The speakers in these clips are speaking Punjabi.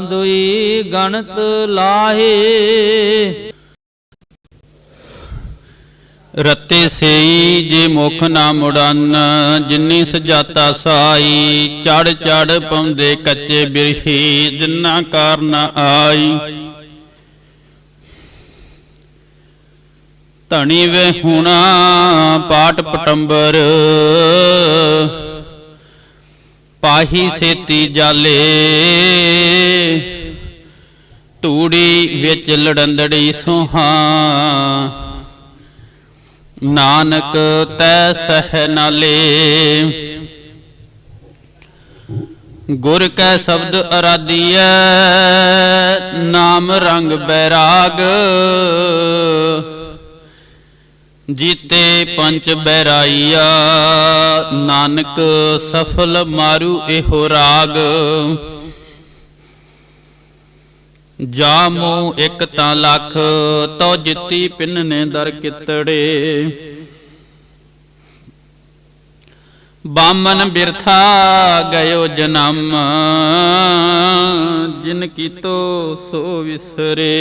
ਦੁਈ ਗਣਤ ਲਾਹੇ। ਰਤੇ ਸੇਈ ਜੇ ਮੁਖ ਨਾ ਮੁੜਨ, ਜਿੰਨੀ ਸਜਾਤਾ ਸਾਈ, ਚੜ ਚੜ ਪਾਉਂਦੇ ਕੱਚੇ ਬਿਰਹੀ, ਜਿੰਨਾ ਕਾਰਨ ਆਈ। ਧਣੀ ਵੇ ਹੁਣਾ ਪਾਟ ਪਟੰਬਰ ਪਾਹੀ ਸੇਤੀ ਜਾਲੇ। ਤੂੜੀ ਵਿੱਚ ਲੜੰਦੜੀ ਸੁਹਾ। ਨਾਨਕ ਤੈ ਸਹਿ ਨਾਲੇ। ਗੁਰ ਕੈ ਸ਼ਬਦ ਅਰਾਧੀਐ, ਨਾਮ ਰੰਗ ਬੈਰਾਗ। ਜੀਤੇ ਪੰਚ ਬੈਰਾਈਆ ਨਾਨਕ ਸਫਲ ਮਾਰੂ ਇਹੋ ਰਾਗ। ਜਾਮੂ ਇੱਕ ਤਾਂ ਲੱਖ ਤੋ ਜਿੱਤੀ ਪਿੰਨ ਨੇ ਦਰ ਕਿਤੜੇ। ਬਾਮਨ ਬਿਰਥਾ ਗਇਓ ਜਨਮ, ਜਿਨ ਕੀਤੋ ਸੋ ਵਿਸਰੇ।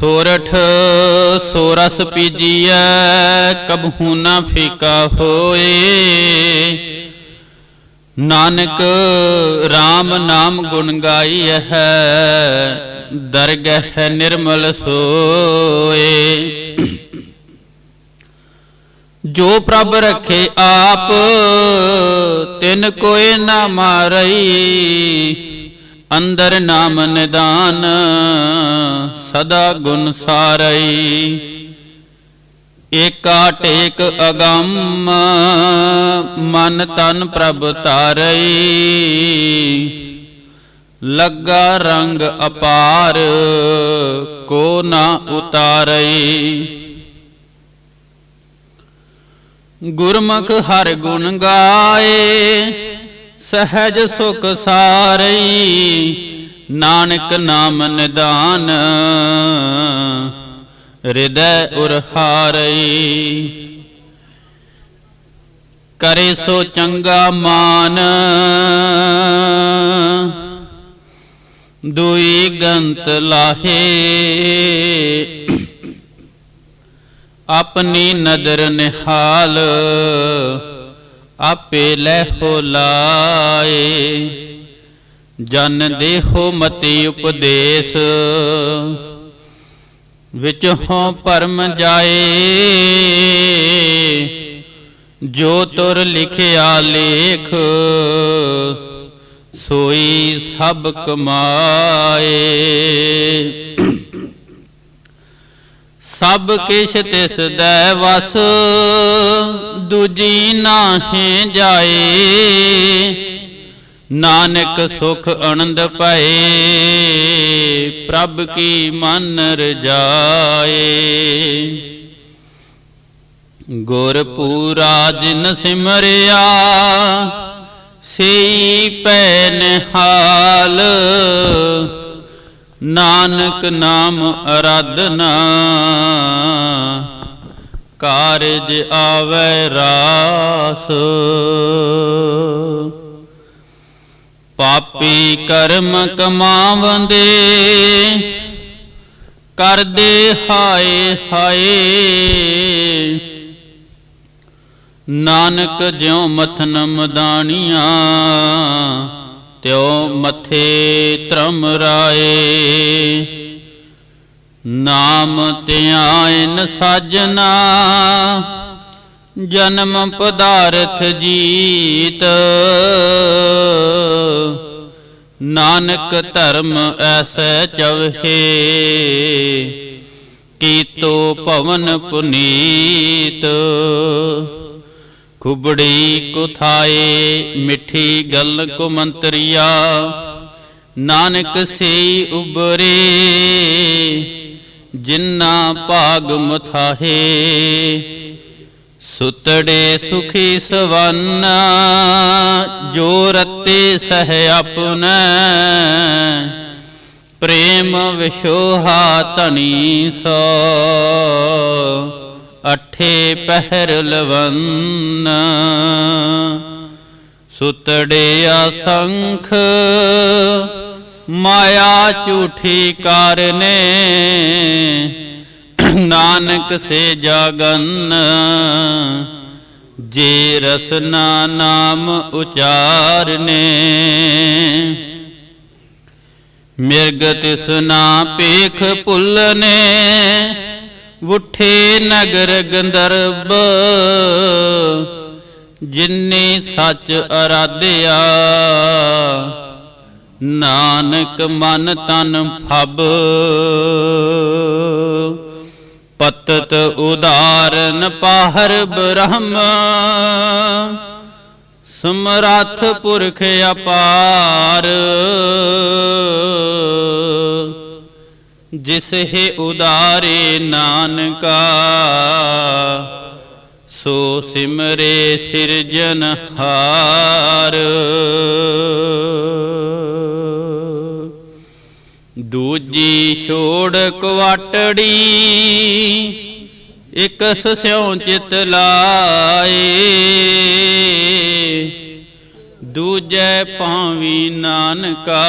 ਸੋਰਠ ਸੋਰਸ ਪੀਜੀਐ, ਕਬਹੂ ਨਾ ਫੀਕਾ ਹੋਏ। ਨਾਨਕ RAM ਨਾਮ ਗੁਣ ਗਾਈ ਹੈ ਦਰਗਹ ਨਿਰਮਲ ਸੋਏ। ਜੋ ਪ੍ਰਭ ਰਖੇ ਆਪ, ਤਿਨ ਕੋਏ ਨਾ ਮਾਰਈ ਅੰਦਰ ਨਾਮ ਨਿਦਾਨ ਸਦਾ ਗੁਣ ਸਾਰਈ। ਏਕਾ ਟੇਕ ਅਗੰਮ, ਮਨ ਤਨ ਪ੍ਰਭ ਤਾਰਈ ਲੱਗਾ ਰੰਗ ਅਪਾਰ, ਕੋ ਨਾ ਉਤਾਰਈ। ਗੁਰਮੁਖ ਹਰ ਗੁਣ ਗਾਏ ਸਹਿਜ ਸੁਖ ਸਾਰਈ, ਨਾਨਕ ਨਾਮ ਨਿਦਾਨ, ਹਿਰਦੈ ਉਰਹਾਰਈ ਕਰੇ ਸੋ ਚੰਗਾ ਮਾਨ, ਦੁਈ ਗੰਤ ਲਾਹੇ। ਆਪਣੀ ਨਦਰ ਨਿਹਾਲ ਆਪੇ ਲੈ ਲਾਏ। ਜਨ ਦੇਹੋ ਮਤੀ ਉਪਦੇਸ਼, ਵਿੱਚ ਹੋਂ ਪਰਮ ਜਾਏ। ਜੋ ਤੁਰ ਲਿਖਿਆ ਲੇਖ, ਸੋਈ ਸਭ ਕਮਾਏ। ਸਭ ਕਿਛ ਤਿਸ ਦੈ ਵਸ, ਦੂਜੀ ਨਾਹੀਂ ਜਾਏ। ਨਾਨਕ ਸੁਖ ਆਨੰਦ ਪਏ, ਪ੍ਰਭ ਕੀ ਮਨ ਰਜਾਏ। ਗੁਰ ਪੂਰਾ ਜਿਨ ਸਿਮਰਿਆ, ਸਈ ਪੈ ਨਿਹਾਲ। ਨਾਨਕ ਨਾਮ ਅਰਾਧਨਾ। ਕਾਰਜ ਆਵੈ ਰਾਸ। ਪਾਪੀ ਕਰਮ ਕਮਾਵੰਦੇ। ਕਰਦੇ ਹਾਏ ਹਾਏ। ਨਾਨਕ ਜਿਉ ਮਥਨ ਮਦਾਨੀਆਂ ਤਿਉ ਮਥੇ ਧਰਮ ਰਾਏ। ਨਾਮ ਧਿਆਇਨ ਸਾਜਨਾ, ਜਨਮ ਪਦਾਰਥ ਜੀਤ। ਨਾਨਕ ਧਰਮ ਐਸੈ ਚਵਹੇ, ਕੀਤੋ ਭਵਨ ਪੁਨੀਤ। ਕੁਬੜੀ ਕੁਥਾਏ, ਮਿੱਠੀ ਗੱਲ ਕੁਮੰਤਰੀਆ। ਨਾਨਕ ਸਈ ਉਬਰੇ ਜਿਨ੍ਹਾਂ ਭਾਗ ਮਥਾਹੇ। ਸੁਤੜੇ ਸੁਖੀ ਸਵੰਨ, ਜੋ ਰਤੇ ਸਹਿ ਆਪਨੈ। ਪ੍ਰੇਮ ਵਿਸ਼ੋਹਾ ਧਨੀ ਸੋ। ਅਠੇ ਪਹਿਰ ਲਵੰਨ ਸੁਤੜਿਆ ਸੰਖ ਮਾਇਆ ਝੂਠੀ ਕਰਨੇ, ਨਾਨਕ ਸੇ ਜਾਗਨ, ਜੇ ਰਸਨਾ ਨਾਮ ਉਚਾਰਨੇ। ਮਿਰਗ ਤਿਸਨਾ ਪੇਖ ਭੁੱਲਨੇ ਉਠੇ ਨਗਰ ਗੰਦਰਬ ਜਿਨੇ ਸੱਚ ਅਰਾਧਿਆ। ਨਾਨਕ ਮਨ ਤਨ ਫਬ, ਪਤਤ ਉਦਾਰਨ ਪਾਹਰ ਬ੍ਰਹਮ। ਸਮਰੱਥ ਪੁਰਖ ਅਪਾਰ ਜਿਸ ਹੈ ਉਦਾਰੇ ਨਾਨਕਾ, ਸੋ ਸਿਮਰੇ ਸਿਰਜਨ ਹਾਰ। ਦੂਜੀ ਛੋੜ ਕਵਾਟੜੀ, ਇਕ ਸਿਉ ਚਿਤ ਲਾਏ। ਦੂਜੇ ਪਾਵੀ ਨਾਨਕਾ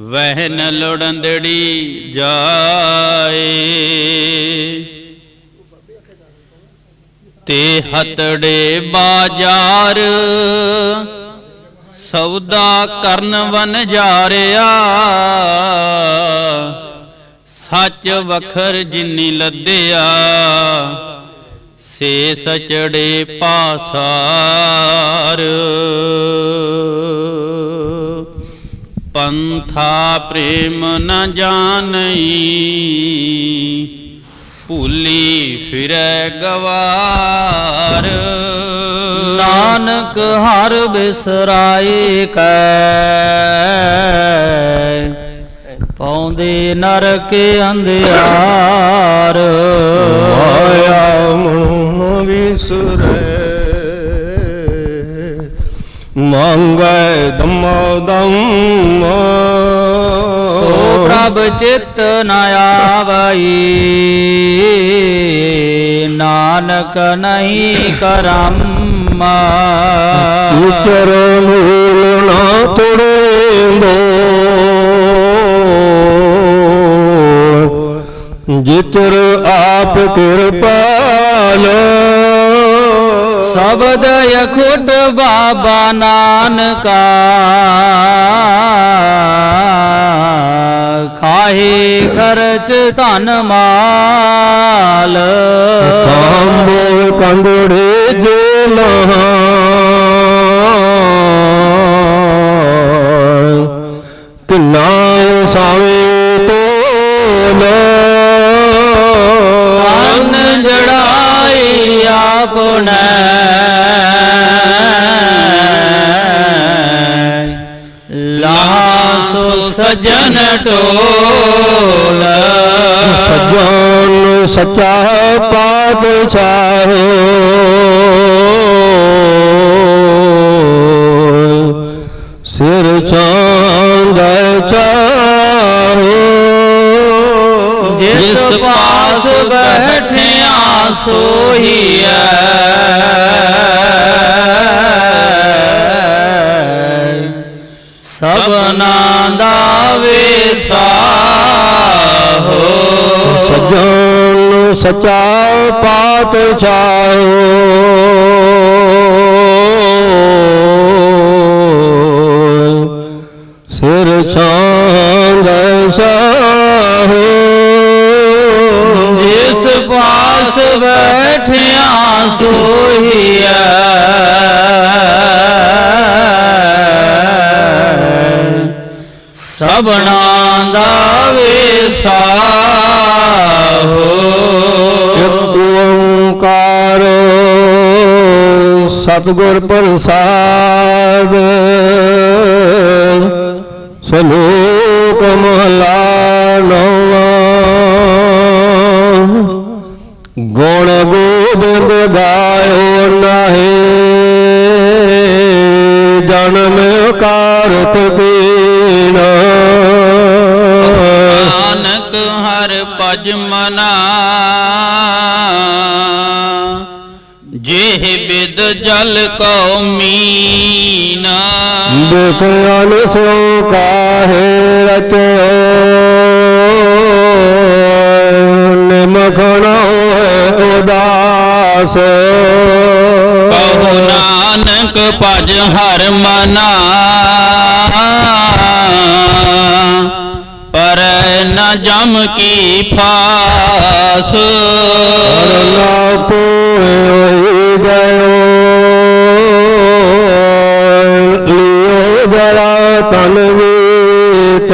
ਵਹਿਨ ਲੋੜੰਦੜੀ ਜਾਏ। ਤੇ ਹਤੜੇ ਬਾਜ਼ਾਰ ਸੌਦਾ ਕਰਨ ਵਨ ਜਾਰਿਆ। ਸੱਚ ਵਖਰ ਜਿਨੀ ਲੱਦਿਆ, ਸੇ ਸਚੜੇ ਪਾਸਾਰ। ਪੰਥਾ ਪ੍ਰੇਮ ਨ ਜਾਣਈ। ਭੁੱਲੀ ਫਿਰੈ ਗਵਾਰ। ਨਾਨਕ ਹਰ ਬਿਸਰਾਏ ਕੈ। ਪਾਉਂਦੇ ਨਰਕ ਅੰਧਿਆਰ। ਮਾਇਆ ਮਨੁ ਵਿਸਰੈ ਮੰਗੈ ਦਮੋ ਦਮ। ਸੋ ਪ੍ਰਭ ਚਿਤ ਨ ਆਵਈ ਨਾਨਕ ਨਹੀਂ ਕਰਮ। ਉਚਰ ਮੂਲ ਨਾ ਤੋੜੇਂਦੋ ਜਿਤਰ ਆਪ ਕਿਰਪਾਲ ਸ਼ਬਦ ਅਖੁੱਟ ਬਾਬਾ ਨਾਨਕਾ ਖਾਹੇ ਖਰਚ ਧਨ ਮਾਲ। ਕਾਂਬੋ ਕੰਗੜੇ ਜੇ ਲਹਾ ਸਜਨ ਟੋਲ ਸਜਣ ਸੱਚਾ ਪਾਤ ਚਾਹੋ ਸਿਰ ਚਾਂਦ ਚਾਹੋ। ਜਿਸ ਪਾਸ ਬੈਠਿਆ ਸੋਹੀਐ। ਸਭਨਾ ਦਾ ਵੇਸਾਹੋ। ਸਜਣ ਸੱਚਾ ਪਾਤ ਚਾਹੋ ਸਿਰ ਛਾਂਗ ਸਾਹੋ। ਜਿਸ ਪਾਸ ਬੈਠਿਆ ਸੋਹੀਐ। ਸਭਨਾ ਦਾ ਵੇਸਾਹੋ। ਇਕ ਓੰਕਾਰ ਸਤਿਗੁਰ ਪ੍ਰਸਾਦ। ਸਲੋਕ ਮਹਲਾ ਨੌਵਾਂ। ਗੁਣ ਗੋਬਿੰਦ ਗਾਇਓ ਨਾਹੀ। ਜਨਮ ਕਾਰਤ ਕੀਨਾ ਮਨਾ ਜੇ ਬਿਦ ਜਲ ਕੋ ਮੀਨਾ ਦੇਖ ਅਨਸੋ ਕਾਹੇ ਰਚਿਓ ਨਿਮਖਣਾ ਹੋਏ ਉਦਾਸ। ਕਹੋ ਨਾਨਕ ਭਜ ਹਰ ਮਨਾ। ਪਰ ਨ ਜਮ ਕੀ ਫਾਸ। ਕਰਨਾ ਹੋਈ ਗਇਓ ਲਿਓ ਜਰਾ ਤਨ ਵੀਤ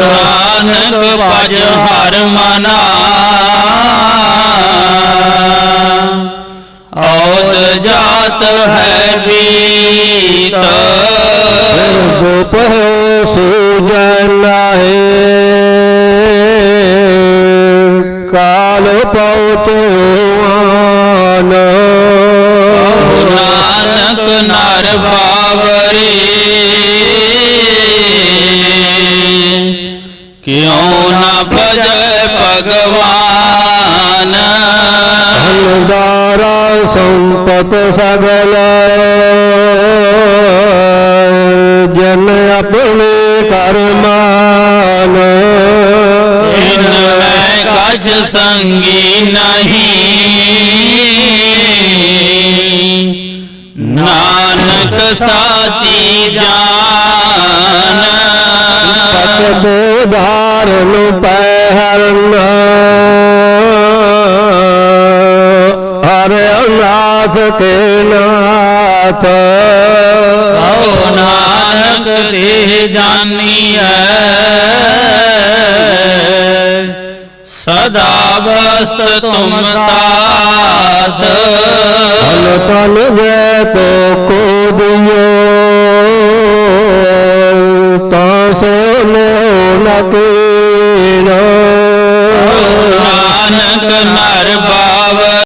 ਨਾਨਕ ਭਜ ਹਰ ਮਨਾ। ਔਦ ਜਾਤ ਹੈ ਬੀਤ। ਗੁਪ ਭਜੈ ਭਗਵਾਨ ਧਨਦਾਰਾ ਸੰਪਤ ਸਗਲ ਜਨ ਆਪਣੇ ਕਰਮਾਨ ਇਨ ਮੈਂ ਕਛ ਸੰਗੀ ਨਹੀਂ ਨਾਨਕ ਸਾਚੀ ਜਾਨ ਪਤ ਧਾਰਨ ਪੈ ਹਰਨ ਹਰਿ ਨਾਥ ਕੇ ਨਾਥ। ਕਹੋ ਨਾਨਕ ਤੇ ਜਾਨੀਐ। ਸਦਾ ਬਸਤ ਤੁਮ ਸਾਥ। ਤਨ ਤਨ ਜੈ ਤੋ ਕੋ ਦਿਓ। ਤਾਂ ਸੋ ਨ ਕੀਨ